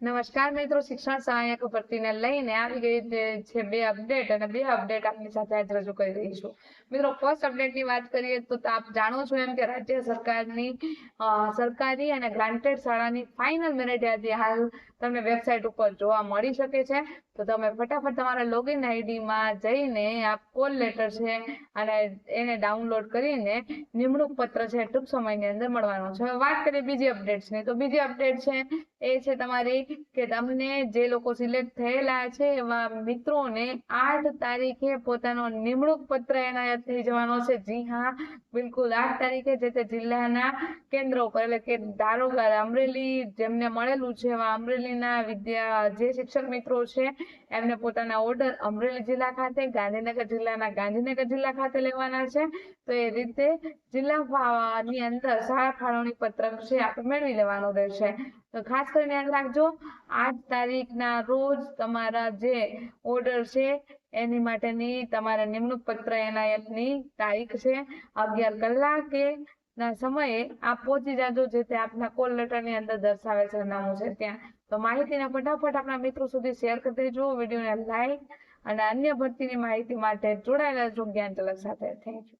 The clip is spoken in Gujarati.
નમસ્કાર મિત્રો, શિક્ષણ સહાયક ભરતીને લઈને આવી ગઈ છે બે અપડેટ અને બે અપડેટ આપની સાથે આજ રજૂ કરી રહી મિત્રો ફર્સ્ટ અપડેટની વાત કરીએ તો આપ જાણો છો એમ કે રાજ્ય સરકારની સરકારી અને ગ્રાન્ટેડ શાળાની ફાઇનલ મેરિટ યાદી હાલ તમને વેબસાઇટ ઉપર જોવા મળી શકે છે. તો તમે ફટાફટ તમારા લોગિન આઈડીમાં જઈને આ કોલ લેટર છે અને એને ડાઉનલોડ કરીને નિમણૂક પત્ર છે ટૂંક સમયની અંદર મળવાનો છે. હવે વાત કરીએ બીજી અપડેટ્સની તો બીજી અપડેટ છે એ છે તમારી કે તમને જે લોકો સિલેક્ટ થયેલા છે એવા મિત્રોને આઠ તારીખે પોતાનો નિમણૂક પત્ર એનાયત થઈ જવાનો છે. જી હા, બિલકુલ. આઠ તારીખે જે તે જિલ્લાના કેન્દ્રો ઉપર, એટલે કે ધારો અમરેલી જેમને મળેલું છે, એવા અમરેલીના વિદ્યા, જે શિક્ષક મિત્રો છે, એમને પોતાના ઓર્ડર અમરેલી જિલ્લા ખાતે, ગાંધીનગર જિલ્લાના ગાંધીનગર જિલ્લા ખાતે લેવાના છે. તો એ રીતે જિલ્લા ની અંદર શાળા ફાળવણી પત્રક છે આપણે મેળવી લેવાનો રહેશે. તો ખાસ કરીને યાદ રાખજો આઠ તારીખના રોજ તમારા જે ઓર્ડર છે, એની માટેની તમારા નિમણૂક પત્ર એનાયતની તારીખ છે, અગિયાર કલાકે ના, સમયે આપ પહોંચી જાજો જે તે આપના કોલ લેટરની અંદર દર્શાવેલ સરનામું છે ત્યાં. તો માહિતીને ફટાફટ આપણા મિત્રો સુધી શેર કરી દેજો, વિડીયોને લાઈક અને અન્ય ભરતીની માહિતી માટે જોડાયેલા રહેજો, જ્ઞાન તલક સાથે. Thank you